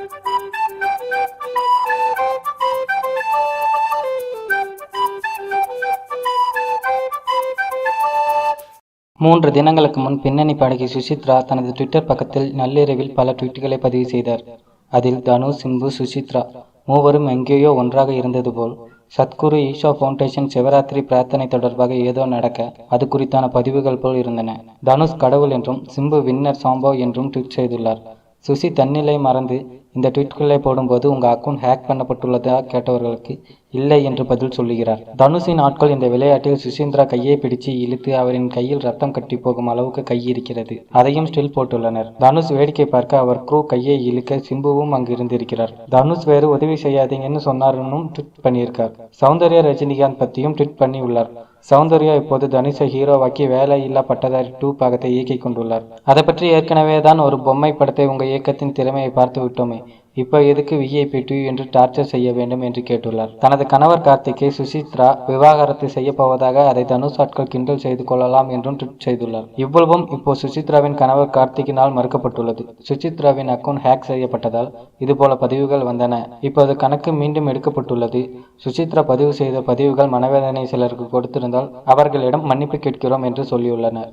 மூன்று தினங்களுக்கு முன் பின்னணி பாடகி சுசித்ரா தனது ட்விட்டர் பக்கத்தில் நள்ளிரவில் பல ட்வீட்டுகளை பதிவு செய்தார். அதில் தனு சிம்பு சுசித்ரா மூவரும் எங்கேயோ ஒன்றாக இருந்தது போல் சத்குரு ஈஷா ஃபவுண்டேஷன் சிவராத்திரி பிரார்த்தனை தொடர்பாக ஏதோ நடக்க அது குறித்தான பதிவுகள் போல் இருந்தன. தனுஷ் கடவுள் என்றும் சிம்பு வின்னர் சாம்போ என்றும் ட்வீட் செய்துள்ளார். சுசி தன்னிலை மறந்து இந்த ட்வீட்களை போடும்போது உங்கள் அக்கவுண்ட் ஹேக் பண்ணப்பட்டுள்ளதா கேட்டவர்களுக்கு இல்லை என்று பதில் சொல்லுகிறார். தனுஷின் ஆட்கள் இந்த விளையாட்டில் சுசீந்திரா கையை பிடிச்சு இழுத்து அவரின் கையில் ரத்தம் கட்டி போகும் அளவுக்கு கை இருக்கிறது. அதையும் ஸ்டில் போட்டுள்ளனர். தனுஷ் வேடிக்கை பார்க்க அவர் க்ரூ கையை இழுக்க சிம்புவும் அங்கு இருந்திருக்கிறார். தனுஷ் வேறு உதவி செய்யாதீங்கன்னு சொன்னாருன்னு ட்விட் பண்ணியிருக்கார். சௌந்தர்யா ரஜினிகாந்த் பற்றியும் ட்விட் பண்ணி உள்ளார் சௌந்தர்யா இப்போது தனுஷை ஹீரோவாக்கி இல்லா பட்டதாரி டூ பாகத்தை இயக்கிக் கொண்டுள்ளார். அதை பற்றி ஏற்கனவே தான் ஒரு பொம்மை படத்தை உங்கள் இயக்கத்தின் திறமையை பார்த்து விட்டோமே. இப்போ எதுக்கு விஐபி டூ என்று டார்ச்சர் செய்ய வேண்டும் என்று கேட்டுள்ளார். தனது கணவர் கார்த்திக்கை சுசித்ரா விவாகரத்து செய்ய போவதாக அதை தனுஷ் ஆட்கள் கிண்டல் செய்து கொள்ளலாம் என்றும் ட்விட் செய்துள்ளார். இவ்வளவும் இப்போ சுசித்ராவின் கணவர் கார்த்திக்கினால் மறுக்கப்பட்டுள்ளது. சுசித்ராவின் அக்கவுண்ட் ஹேக் செய்யப்பட்டதால் இதுபோல பதிவுகள் வந்தன. இப்போது கணக்கு மீண்டும் எடுக்கப்பட்டுள்ளது. சுசித்ரா பதிவு செய்த பதிவுகள் மனவேதனை சிலருக்கு கொடுத்திருந்தால் அவர்களிடம் மன்னிப்பு கேட்கிறோம் என்று சொல்லியுள்ளனர்.